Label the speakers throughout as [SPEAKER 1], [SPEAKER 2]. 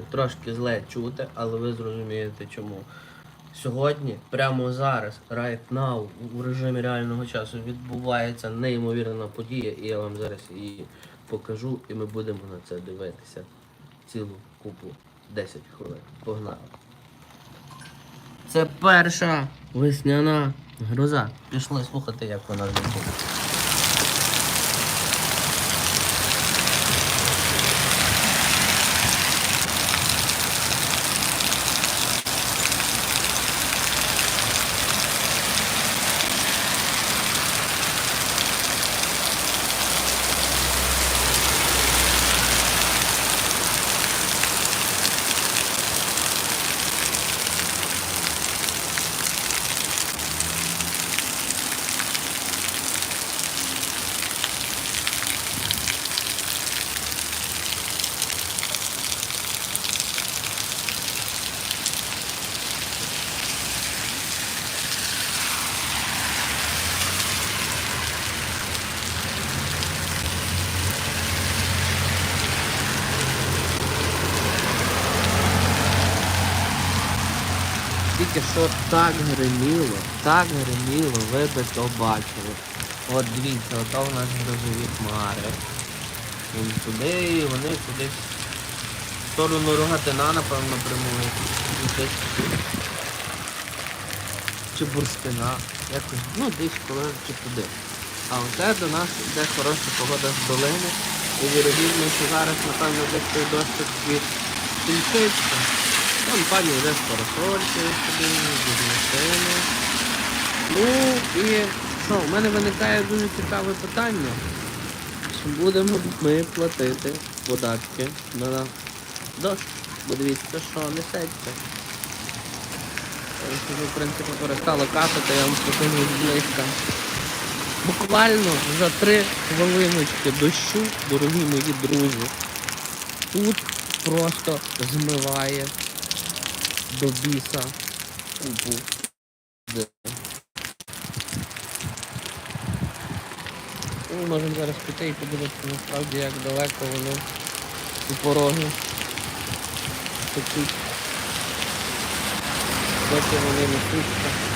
[SPEAKER 1] трошки зле чути, але ви зрозумієте чому. Сьогодні, прямо зараз, right now, у режимі реального часу відбувається неймовірна подія, і я вам зараз її покажу, і ми будемо на це дивитися цілу купу 10 хвилин. Погнали. Це перша весняна гроза. Пішли слухати, як вона звучить. Тільки що так гриміло, так гриміло, ви би то бачили. От дивіться, ото у нас грозові хмари. Вон туди, і вони кудись в сторону рогатина, напевно, прямують. Чи бурштина. Якось, ну десь коли чи туди. А оце до нас йде хороша погода з долини. І вірогідно, що зараз, напевно, десь той дощик від кінчиться. Там пані вже з собі, машини. Ну і що, в мене виникає дуже цікаве питання. Чи будемо ми платити податки на дощ? Бо дивіться, що несеться. Вже, в принципі, перестало капати, я вам покажу зблизька. Буквально за три хвилиночки дощу, дорогі мої друзі, тут просто змиває до біса купу. Ну, можемо зараз піти і подивитися насправді, як далеко воно ці пороги течуть. Доки вони несуться.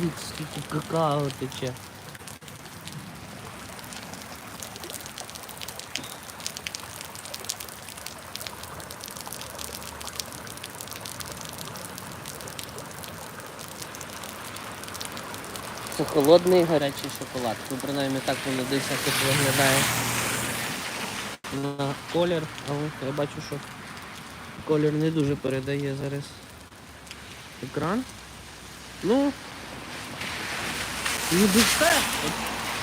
[SPEAKER 1] Дивіться, скільки какао тече. Це холодний гарячий шоколад. Ну, принаймні так воно десь якось виглядає на колір, але я бачу, що колір не дуже передає зараз екран. Ну, ніби все.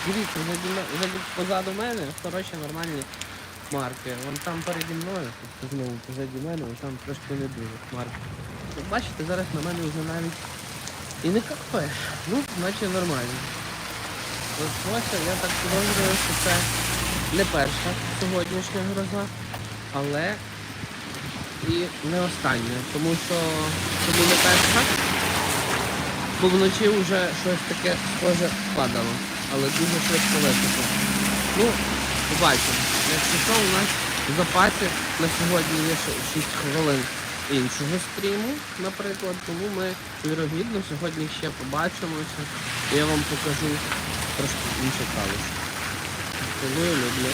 [SPEAKER 1] Дивіться, ме- позаду мене хороші нормальні хмарки. Вон там переді мною, тобто знову позаді мене, вон там трошки не дуже хмарки. От бачите, зараз на мене вже навіть і не кафе. Ну, наче нормально. Ось я так підозрюю, що це не перша сьогоднішня гроза, але і не остання. Тому що чому не перша? Бо вночі вже щось таке схоже падало, але дуже швидко висохло. Ну, побачимо. Якщо що, у нас в запасі на сьогодні є ще 6 хвилин іншого стріму, наприклад, тому ми вірогідно сьогодні ще побачимося і я вам покажу трошки інше калуш. Цілую, люблю.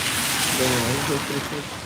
[SPEAKER 1] До нових зустрічей.